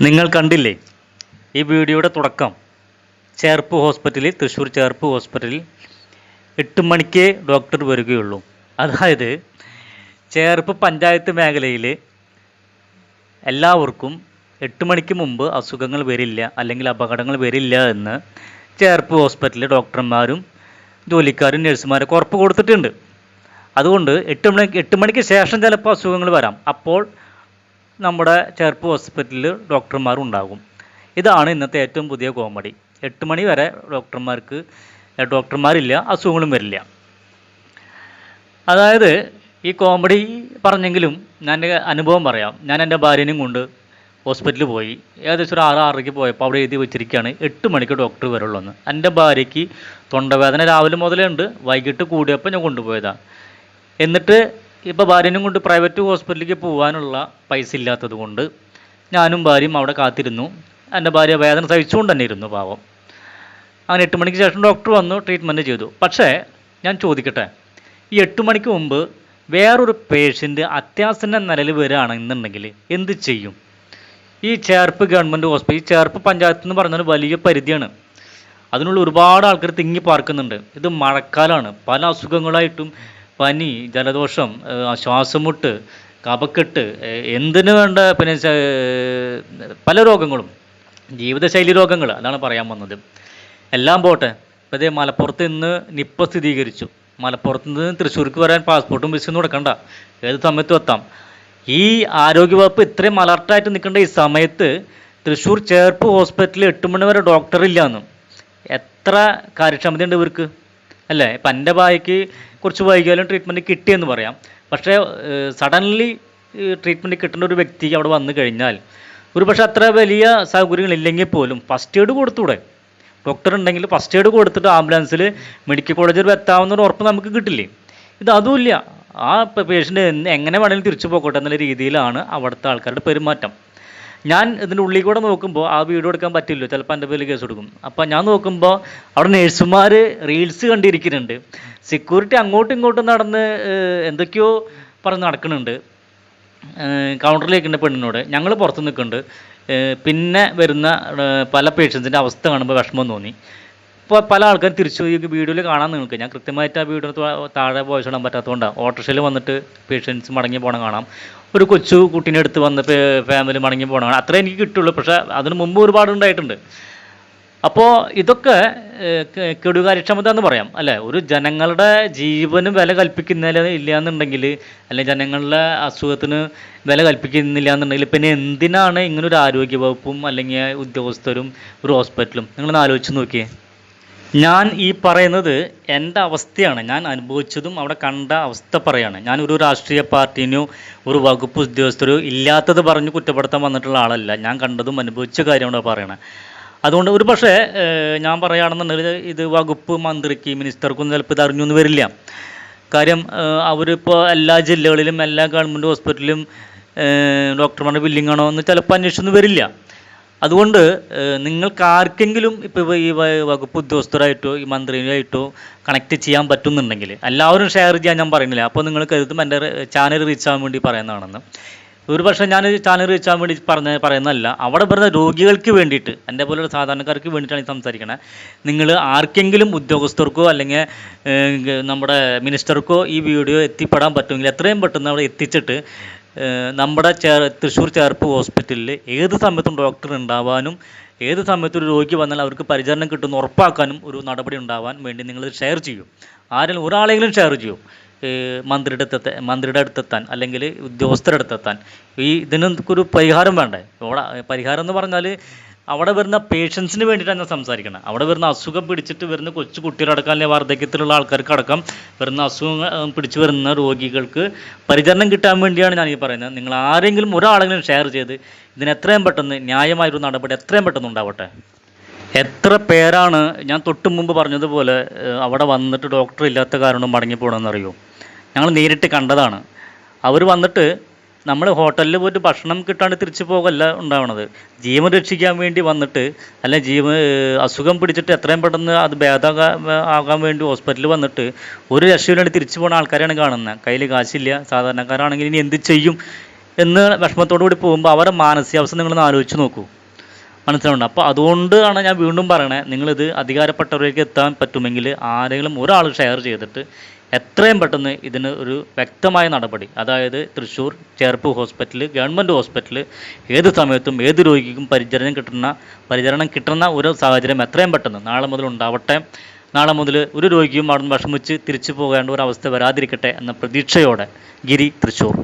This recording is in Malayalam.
നിങ്ങൾ കണ്ടില്ലേ ഈ വീഡിയോയുടെ തുടക്കം? ചേർപ്പ് ഹോസ്പിറ്റലിൽ തൃശ്ശൂർ ചേർപ്പ് ഹോസ്പിറ്റലിൽ എട്ട് മണിക്കേ ഡോക്ടർ വരികയുള്ളൂ. അതായത് ചേർപ്പ് പഞ്ചായത്ത് മേഖലയിൽ എല്ലാവർക്കും എട്ട് മണിക്ക് മുമ്പ് അസുഖങ്ങൾ വരില്ല അല്ലെങ്കിൽ അപകടങ്ങൾ വരില്ല എന്ന് ചേർപ്പ് ഹോസ്പിറ്റലിലെ ഡോക്ടർമാരും ജോലിക്കാരും നഴ്സുമാരൊക്കെ ഉറപ്പ് കൊടുത്തിട്ടുണ്ട്. അതുകൊണ്ട് എട്ട് മണി എട്ട് മണിക്ക് ശേഷം ചിലപ്പോൾ അസുഖങ്ങൾ വരാം. അപ്പോൾ നമ്മുടെ ചേർപ്പ് ഹോസ്പിറ്റലിൽ ഡോക്ടർമാർ ഉണ്ടാകും. ഇതാണ് ഇന്നത്തെ ഏറ്റവും പുതിയ കോമഡി. എട്ട് മണി വരെ ഡോക്ടർമാർക്ക് ഡോക്ടർമാരില്ല അസുഖങ്ങളും വരില്ല. അതായത് ഈ കോമഡി പറഞ്ഞെങ്കിലും ഞാൻ എന്റെ അനുഭവം പറയാം. ഞാൻ എന്റെ ഭാര്യനെയും കൊണ്ട് ഹോസ്പിറ്റലിൽ പോയി. ഏകദേശം ഒരു ആറ് ആറരയ്ക്ക് പോയപ്പോൾ അവിടെ എഴുതി വെച്ചിരിക്കുകയാണ് എട്ട് മണിക്ക് ഡോക്ടർ വരുള്ളൂ എന്ന് എന്റെ ഭാര്യയ്ക്ക് തൊണ്ടവേദന രാവിലെ മുതലേ ഉണ്ട്. വൈകിട്ട് കൂടിയപ്പോൾ ഞാൻ കൊണ്ടുപോയതാണ് എന്നിട്ട് ഇപ്പോൾ ഭാര്യനും കൊണ്ട് പ്രൈവറ്റ് ഹോസ്പിറ്റലിലേക്ക് പോകാനുള്ള പൈസ ഇല്ലാത്തത് കൊണ്ട് ഞാനും ഭാര്യയും അവിടെ കാത്തിരുന്നു. എന്റെ ഭാര്യ വേദന സഹിച്ചുകൊണ്ട് തന്നെ ഇരുന്നു പാവം. അങ്ങനെ എട്ട് മണിക്ക് ശേഷം ഡോക്ടർ വന്നു ട്രീറ്റ്മെന്റ് ചെയ്തു. പക്ഷേ ഞാൻ ചോദിക്കട്ടെ ഈ എട്ട് മണിക്ക് മുമ്പ് വേറൊരു പേഷ്യന്റ് അത്യാസന്ന നിലയിൽ വരികയാണെന്നുണ്ടെങ്കിൽ എന്ത് ചെയ്യും? ഈ ചേർപ്പ് ഗവൺമെന്റ് ഹോസ്പിറ്റൽ ഈ ചേർപ്പ് പഞ്ചായത്ത് എന്ന് പറഞ്ഞൊരു വലിയ പരിധിയാണ്. അതിനുള്ള ഒരുപാട് ആൾക്കാർ തിങ്ങി പാർക്കുന്നുണ്ട്. ഇത് മഴക്കാലമാണ് പല അസുഖങ്ങളായിട്ടും പനി ജലദോഷം ശ്വാസമുട്ട് കഫക്കെട്ട് ഏഹ് എന്തിനു വേണ്ട പിന്നെ പല രോഗങ്ങളും ജീവിതശൈലി രോഗങ്ങൾ അതാണ് പറയാൻ വന്നത്. എല്ലാം പോട്ടെ ഇപ്പോൾ ഇതേ മലപ്പുറത്ത് ഇന്ന് നിപ്പ സ്ഥിരീകരിച്ചു. മലപ്പുറത്ത് നിന്ന് തൃശ്ശൂർക്ക് വരാൻ പാസ്പോർട്ടും വിസയൊന്നും കൊടുക്കണ്ട ഏത് സമയത്തും എത്താം. ഈ ആരോഗ്യവകുപ്പ് ഇത്രയും അലർട്ടായിട്ട് നിൽക്കേണ്ട ഈ സമയത്ത് തൃശ്ശൂർ ചേർപ്പ് ഹോസ്പിറ്റലിൽ എട്ട് മണി വരെ ഡോക്ടർ ഇല്ലാന്നും. എത്ര കാര്യക്ഷമതയുണ്ട് ഇവർക്ക്? അല്ലേ? ഇപ്പം എന്റെ ഭാര്യയ്ക്ക് കുറച്ച് വൈകിയാലും ട്രീറ്റ്മെന്റ് കിട്ടിയെന്ന് പറയാം. പക്ഷേ സഡൻലി ട്രീറ്റ്മെന്റ് കിട്ടേണ്ട ഒരു വ്യക്തി അവിടെ വന്നു കഴിഞ്ഞാൽ ഒരു പക്ഷേ അത്ര വലിയ സൗകര്യങ്ങളില്ലെങ്കിൽ പോലും ഫസ്റ്റ് എയ്ഡ് കൊടുത്തൂടെ? ഡോക്ടർ ഉണ്ടെങ്കിൽ ഫസ്റ്റ് എയ്ഡ് കൊടുത്തിട്ട് ആംബുലൻസിൽ മെഡിക്കൽ കോളേജിൽ എത്താവുന്ന ഒരു ഉറപ്പ് നമുക്ക് കിട്ടില്ലേ? ഇത് അതുമില്ല ആ പേഷ്യന്റ് എങ്ങനെ വേണമെങ്കിലും തിരിച്ചു പോകട്ടെ എന്നുള്ള രീതിയിലാണ് അവിടുത്തെ ആൾക്കാരുടെ പെരുമാറ്റം. ഞാൻ ഇതിന്റെ ഉള്ളിൽ കൂടെ നോക്കുമ്പോൾ ആ വീഡിയോ എടുക്കാൻ പറ്റില്ലോ ചിലപ്പോൾ എന്റെ പേരിൽ കേസ് കൊടുക്കും അപ്പോൾ ഞാൻ നോക്കുമ്പോൾ അവിടെ നേഴ്സുമാർ റീൽസ് കണ്ടിരിക്കുന്നുണ്ട്. സെക്യൂരിറ്റി അങ്ങോട്ടും ഇങ്ങോട്ടും നടന്ന് എന്തൊക്കെയോ പറഞ്ഞ് നടക്കുന്നുണ്ട്. കൗണ്ടറിലേക്ക് ഉണ്ട് പെണ്ണിനോട്. ഞങ്ങൾ പുറത്ത് നിൽക്കുന്നുണ്ട്. പിന്നെ വരുന്ന പല പേഷ്യൻസിന്റെ അവസ്ഥ കാണുമ്പോൾ വിഷമം തോന്നി. ഇപ്പോൾ പല ആൾക്കാരും തിരിച്ചു ഈ വീഡിയോയിൽ കാണാൻ നിങ്ങൾക്ക് ഞാൻ കൃത്യമായിട്ട് ആ വീഡിയോ താഴെ വോയിസ് ഇടാൻ പറ്റാത്തതുകൊണ്ടാണ് ഓട്ടോറിക്ഷയിൽ വന്നിട്ട് പേഷ്യൻസ് മടങ്ങി പോകണം കാണാം. ഒരു കൊച്ചു കുട്ടീനെ എടുത്ത് വന്ന് ഫാമിലി മടങ്ങി പോകണം കാണാം. അത്രേ എനിക്ക് കിട്ടുള്ളൂ. പക്ഷേ അതിന് മുമ്പ് ഒരുപാട് ഉണ്ടായിട്ടുണ്ട്. അപ്പോൾ ഇതൊക്കെ കെടുകാര്യക്ഷമത എന്ന് പറയാം. അല്ലേ? ഒരു ജനങ്ങളുടെ ജീവന് വില കൽപ്പിക്കുന്നില്ല ഇല്ല എന്നുണ്ടെങ്കിൽ അല്ലെങ്കിൽ ജനങ്ങളുടെ അസുഖത്തിന് വില കൽപ്പിക്കുന്നില്ല എന്നുണ്ടെങ്കിൽ പിന്നെ എന്തിനാണ് ഇങ്ങനൊരു ആരോഗ്യ വകുപ്പും അല്ലെങ്കിൽ ഉദ്യോഗസ്ഥരും ഒരു ഹോസ്പിറ്റലും നിങ്ങളൊന്ന് ആലോചിച്ച് നോക്കിയേ. ഞാൻ ഈ പറയുന്നത് എന്റെ അവസ്ഥയാണ്. ഞാൻ അനുഭവിച്ചതും അവിടെ കണ്ട അവസ്ഥ പറയാണ്. ഞാൻ ഒരു രാഷ്ട്രീയ പാർട്ടീനോ ഒരു വകുപ്പ് ഉദ്യോഗസ്ഥരോ ഇല്ലാത്തത് പറഞ്ഞ് കുറ്റപ്പെടുത്താൻ വന്നിട്ടുള്ള ആളല്ല. ഞാൻ കണ്ടതും അനുഭവിച്ച കാര്യമാണ് പറയണത്. അതുകൊണ്ട് ഒരു പക്ഷേ ഞാൻ പറയുകയാണെന്നുണ്ടെങ്കിൽ ഇത് വകുപ്പ് മന്ത്രിക്ക് മിനിസ്റ്റർക്കും ചിലപ്പോൾ ഇത് അറിഞ്ഞൊന്നും വരില്ല. കാര്യം അവരിപ്പോൾ എല്ലാ ജില്ലകളിലും എല്ലാ ഗവൺമെന്റ് ഹോസ്പിറ്റലിലും ഡോക്ടർമാരുടെ ബില്ലിംഗ് എന്ന് ചിലപ്പോൾ അന്വേഷിച്ചൊന്നും വരില്ല. അതുകൊണ്ട് നിങ്ങൾക്ക് ആർക്കെങ്കിലും ഇപ്പോൾ ഈ വകുപ്പ് ഉദ്യോഗസ്ഥരായിട്ടോ ഈ മന്ത്രിയായിട്ടോ കണക്ട് ചെയ്യാൻ പറ്റുന്നുണ്ടെങ്കിൽ എല്ലാവരും ഷെയർ ചെയ്യാൻ ഞാൻ പറയുന്നില്ല. അപ്പോൾ നിങ്ങൾ കരുതും എന്റെ ചാനൽ റീച്ച് ആവാൻ വേണ്ടി പറയുന്നതാണെന്ന്. ഒരു പക്ഷേ ഞാൻ ചാനൽ റീച്ച് ആവാൻ വേണ്ടി പറഞ്ഞ പറയുന്നതല്ല. അവിടെ വരുന്ന രോഗികൾക്ക് വേണ്ടിയിട്ട് എന്റെ പോലുള്ള സാധാരണക്കാർക്ക് വേണ്ടിയിട്ടാണ് സംസാരിക്കണത് നിങ്ങൾ ആർക്കെങ്കിലും ഉദ്യോഗസ്ഥർക്കോ അല്ലെങ്കിൽ നമ്മുടെ മിനിസ്റ്റർക്കോ ഈ വീഡിയോ എത്തിപ്പെടാൻ പറ്റുമെങ്കിൽ എത്രയും പെട്ടെന്ന് അവിടെ എത്തിച്ചിട്ട് നമ്മുടെ ചേർ തൃശ്ശൂർ ചേർപ്പ് ഹോസ്പിറ്റലിൽ ഏത് സമയത്തും ഡോക്ടർ ഉണ്ടാവാനും ഏത് സമയത്തും ഒരു രോഗി വന്നാൽ അവർക്ക് പരിചരണം കിട്ടുമെന്ന് ഉറപ്പാക്കാനും ഒരു നടപടി ഉണ്ടാവാൻ വേണ്ടി നിങ്ങൾ ഷെയർ ചെയ്യും. ആരെങ്കിലും ഒരാളെങ്കിലും ഷെയർ ചെയ്യും. മന്ത്രിയുടെ അടുത്തെത്ത മന്ത്രിയുടെ അടുത്തെത്താൻ അല്ലെങ്കിൽ ഉദ്യോഗസ്ഥരുടെ അടുത്തെത്താൻ ഈ ഇതിനൊക്കെ ഒരു പരിഹാരം വേണ്ടേ? പരിഹാരം എന്ന് പറഞ്ഞാൽ അവിടെ വരുന്ന പേഷ്യൻസിന് വേണ്ടിയിട്ടാണ് ഞാൻ സംസാരിക്കുന്നത് അവിടെ വരുന്ന അസുഖം പിടിച്ചിട്ട് വരുന്ന കൊച്ചു കുട്ടികളടക്കം അല്ലെങ്കിൽ വാർദ്ധക്യത്തിലുള്ള ആൾക്കാർക്ക് അടക്കം വരുന്ന ഏഹ്, പിടിച്ചു വരുന്ന രോഗികൾക്ക് പരിചരണം കിട്ടാൻ വേണ്ടിയാണ് ഞാൻ ഈ പറയുന്നത്. നിങ്ങൾ ആരെങ്കിലും ഒരാളെങ്കിലും ഷെയർ ചെയ്ത് ഇതിന് എത്രയും പെട്ടെന്ന് ന്യായമായൊരു നടപടി എത്രയും പെട്ടെന്ന് ഉണ്ടാവട്ടെ. എത്ര പേരാണ് ഞാൻ തൊട്ട് മുമ്പ് പറഞ്ഞതുപോലെ അവിടെ വന്നിട്ട് ഡോക്ടർ ഇല്ലാത്ത കാരണം മടങ്ങി ഞങ്ങൾ നേരിട്ട് കണ്ടതാണ്. അവർ വന്നിട്ട് നമ്മൾ ഹോട്ടലിൽ പോയിട്ട് ഭക്ഷണം കിട്ടാണ്ട് തിരിച്ചു പോകല്ല ഉണ്ടാവണത്. ജീവൻ രക്ഷിക്കാൻ വേണ്ടി വന്നിട്ട് അല്ലെ ജീവ അസുഖം പിടിച്ചിട്ട് എത്രയും പെട്ടെന്ന് അത് ഭേദാകാ ആകാൻ വേണ്ടി ഹോസ്പിറ്റലിൽ വന്നിട്ട് ഒരു രക്ഷയിലാണ് തിരിച്ചു പോകുന്ന ആൾക്കാരാണ് കാണുന്നത് കയ്യിൽ കാശില്ല. സാധാരണക്കാരാണെങ്കിൽ ഇനി എന്ത് ചെയ്യും എന്ന് വിഷമത്തോടു കൂടി പോകുമ്പോൾ അവരുടെ മാനസികാവസ്ഥ നിങ്ങളൊന്ന് ആലോചിച്ച് നോക്കൂ. മനസ്സിലാവുന്നുണ്ട്? അപ്പോൾ അതുകൊണ്ടാണ് ഞാൻ വീണ്ടും പറയണേ നിങ്ങളിത് അധികാരപ്പെട്ടവരിലേക്ക് എത്താൻ പറ്റുമെങ്കിൽ ആരെങ്കിലും ഒരാൾ ഷെയർ ചെയ്തിട്ട് എത്രയും പെട്ടെന്ന് ഇതിന് ഒരു വ്യക്തമായ നടപടി. അതായത് Thrissur Cherpu hospital government hospital ഏത് സമയത്തും ഏത് രോഗിക്കും പരിചരണം കിട്ടുന്ന പരിചരണം കിട്ടുന്ന ഒരു സാഹചര്യം എത്രയും പെട്ടെന്ന് നാളെ മുതൽ ഉണ്ടാവട്ടെ. നാളെ മുതൽ ഒരു രോഗിയും അവിടെ വിഷമിച്ച് തിരിച്ചു പോകേണ്ട ഒരു അവസ്ഥ വരാതിരിക്കട്ടെ എന്ന പ്രതീക്ഷയോടെ ഗിരി തൃശ്ശൂർ.